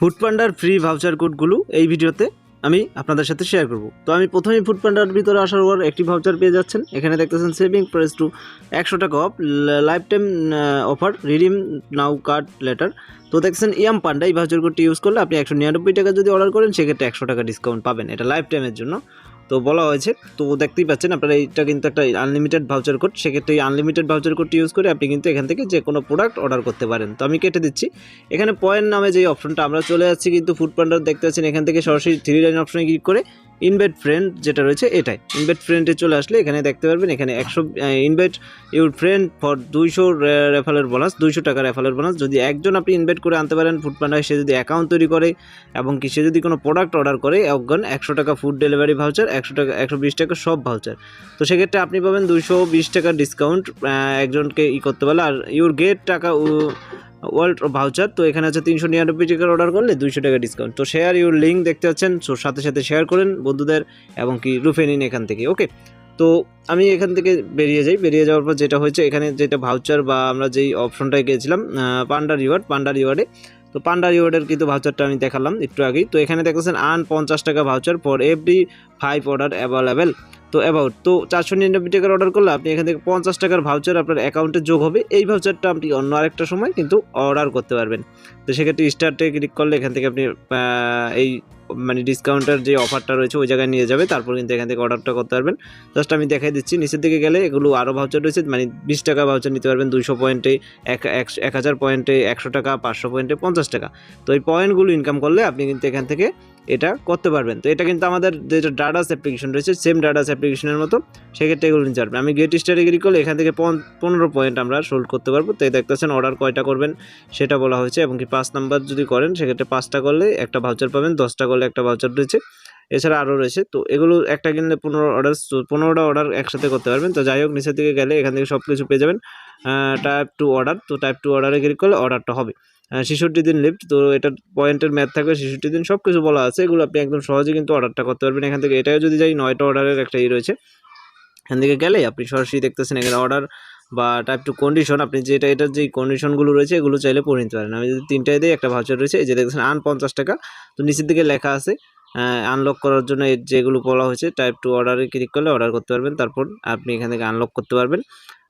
ফুডপান্ডার free voucher কোডগুলো এই ভিডিওতে আমি আপনাদের সাথে শেয়ার করব। তো আমি প্রথমেই ফুডপান্ডার ভিতরে আসার পর একটি ভাউচার পেয়ে যাচ্ছেন। এখানে দেখতেছেন সেভিং প্রাইস টু একশো টাকা off lifetime offer redeem now card later তো দেখছেন ইয়াম পান্ডা এই ভাউচার কোডটি ইউজ করলে আপনি একশো নিরানব্বই টাকা যদি অর্ডার করেন, সেক্ষেত্রে একশো টাকা ডিসকাউন্ট পাবেন। এটা লাইফ টাইমের জন্য। তো বলা হয়েছে, তো দেখতেই পাচ্ছেন আপনারা এইটা কিন্তু একটা আনলিমিটেড ভাউচার কোড সেক্ষেত্রে এই আনলিমিটেড ভাউচার কোডটি ইউজ করে আপনি কিন্তু এখান থেকে যে কোনো প্রোডাক্ট অর্ডার করতে পারেন। তো আমি কেটে দিচ্ছি। এখানে পয়েন্ট নামে যে অপশনটা আমরা চলে যাচ্ছি কিন্তু ফুড পান্ডার দেখতে পাচ্ছেন এখান থেকে সরাসরি থ্রি লাইন অপশনে ক্লিক করে ইনভাইট ফ্রেন্ড যেটা রয়েছে এটাই। ইনভাইট ফ্রেন্ডে চলে আসলে এখানে দেখতে পারবেন এখানে একশো ইনভাইট ইউর ফ্রেন্ড ফর দুইশো রেফালের বোনাস দুইশো টাকা রেফালের বোনাস যদি একজন আপনি ইনভাইট করে আনতে পারেন ফুড পান্ডায় সে যদি অ্যাকাউন্ট তৈরি করে এবং কি সে যদি কোনো প্রোডাক্ট অর্ডার করে, একজন একশো টাকা ফুড ডেলিভারি ভাউচার একশো টাকা, একশো বিশ টাকা সব ভাউচার তো সেক্ষেত্রে আপনি পাবেন দুশো বিশ টাকা ডিসকাউন্ট একজনকে ই করতে পারলে। আর ইউর গেট টাকা ওয়ার্ল্ড ভাউচার তো এখানে আছে তিনশো নিরানব্বই টাকার অর্ডার করলে দুইশো টাকা ডিসকাউন্ট তো শেয়ার ইউর লিঙ্ক দেখতে পাচ্ছেন সো সাথে সাথে শেয়ার করেন বন্ধুদের এবং কি রুফে নিন এখান থেকে ওকে তো আমি এখান থেকে বেরিয়ে যাই। বেরিয়ে যাওয়ার পর যেটা হয়েছে, এখানে যেটা ভাউচার বা আমরা যেই অপশনটায় গিয়েছিলাম পান্ডা রিওয়ার্ড পান্ডা রিওয়ার্ডে তো পান্ডা রিওয়ার্ডের কিন্তু ভাউচারটা আমি দেখালাম একটু আগেই। তো এখানে দেখতেছেন আন পঞ্চাশ টাকা voucher for every five order available তো অ্যাবাউট তো চারশো নিরানব্বই টাকার অর্ডার করলে আপনি এখান থেকে পঞ্চাশ টাকার ভাউচার আপনার অ্যাকাউন্টে যোগ হবে। এই ভাউচারটা আপনি অন্য আরেকটা সময় কিন্তু অর্ডার করতে পারবেন। তো সেক্ষেত্রে স্টার্টে ক্লিক করলে এখান থেকে আপনি এই মানে ডিসকাউন্টের যে অফারটা রয়েছে, ওই জায়গায় নিয়ে যাবে, তারপর কিন্তু এখান থেকে অর্ডারটা করতে পারবেন। জাস্ট আমি দেখাই দিচ্ছি, নিচের দিকে গেলে এগুলো আরও ভাউচার রয়েছে মানে বিশ টাকা ভাউচার নিতে পারবেন দুশো পয়েন্টে এক এক হাজার পয়েন্টে একশো টাকা, পাঁচশো পয়েন্টে পঞ্চাশ টাকা। তো এই পয়েন্টগুলো ইনকাম করলে আপনি কিন্তু এখান থেকে এটা করতে পারবেন। তো এটা কিন্তু আমাদের যেটা ডাটাস অ্যাপ্লিকেশন রয়েছে সেম ডাটাস অ্যাপ্লিকেশনের মতো, সেক্ষেত্রে এগুলো নিতে পারবেন। আমি গেট স্টারে ক্লিক করলে এখান থেকে পন- পনেরো পয়েন্ট আমরা সোল্ড করতে পারব। তো দেখতেছেন অর্ডার কয়টা করবেন, সেটা বলা হয়েছে এবং কি পাঁচ নাম্বার যদি করেন, সেক্ষেত্রে পাঁচটা করলে একটা ভাউচার পাবেন, দশটা করলে একটা ভাউচার রয়েছে। এছাড়া আরও রয়েছে, তো এগুলো একটা কিনলে পনেরো অর্ডার পনেরোটা অর্ডার একসাথে করতে পারবেন। তো যাই হোক, নিচের দিকে গেলে এখান থেকে সব কিছু পেয়ে যাবেন। টাইপ টু অর্ডার তো টাইপ টু অর্ডারে ক্লিক করলে অর্ডারটা হবে। ছেষট্টি দিন লিফট তো এটার পয়েন্টের ম্যাথ থাকবে, ছেষট্টি দিন সব কিছু বলা আছে, এগুলো আপনি একদম সহজে কিন্তু অর্ডারটা করতে পারবেন। এখান থেকে এটাও যদি যাই, নয়টা অর্ডারের একটা ই রয়েছে। এখান থেকে গেলে আপনি সরাসরি দেখতেছেন এখানে অর্ডার বা টাইপ টু কন্ডিশন আপনি যেটা এটার যে কন্ডিশনগুলো রয়েছে, এগুলো চাইলে পড়ে নিতে পারেন। আমি যদি তিনটায় দিই, একটা ভাউচার রয়েছে, এই যে দেখতেছেন আন পঞ্চাশ টাকা। তো নিচের দিকে লেখা আছে আনলক করার জন্য যেগুলো বলা হয়েছে টাইপ টু অর্ডারে ক্লিক করলে অর্ডার করতে পারবেন। তারপর আপনি এখান থেকে আনলক করতে পারবেন।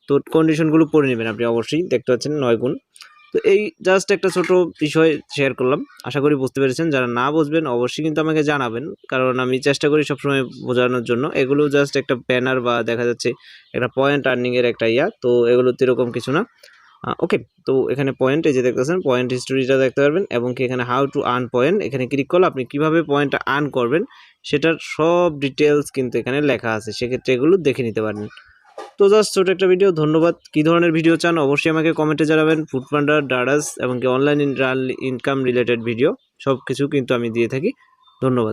তো কন্ডিশনগুলো পড়ে নেবেন আপনি অবশ্যই, দেখতে পাচ্ছেন, নয় গুণ। তো এই জাস্ট একটা ছোট বিষয় শেয়ার করলাম। আশা করি বুঝতে পেরেছেন। যারা না বুঝবেন, অবশ্যই কিন্তু আমাকে জানাবেন। কারণ আমি চেষ্টা করি সবসময় বোঝানোর জন্য। এগুলো জাস্ট একটা ব্যানার বা দেখা যাচ্ছে একটা পয়েন্ট আর্নিংয়ের একটা ইয়া। তো এগুলো এরকম কিছু না। ওকে তো এখানে পয়েন্ট এই যে দেখতেছেন পয়েন্ট হিস্টোরিটা দেখতে পারবেন এবং কি এখানে হাউ টু আর্ন পয়েন্ট এখানে ক্লিক করলে আপনি কীভাবে পয়েন্টটা আর্ন করবেন, সেটার সব ডিটেলস কিন্তু এখানে লেখা আছে। সেক্ষেত্রে এগুলো দেখে নিতে পারেন। তো জাস্ট ছোট একটা ভিডিও ধন্যবাদ। কী ধরনের ভিডিও চান অবশ্যই আমাকে কমেন্টে জানাবেন। ফুড পান্ডার ডাডাস এবং অনলাইন ইনকাম রিলেটেড ভিডিও সব কিছু কিন্তু আমি দিয়ে থাকি। ধন্যবাদ।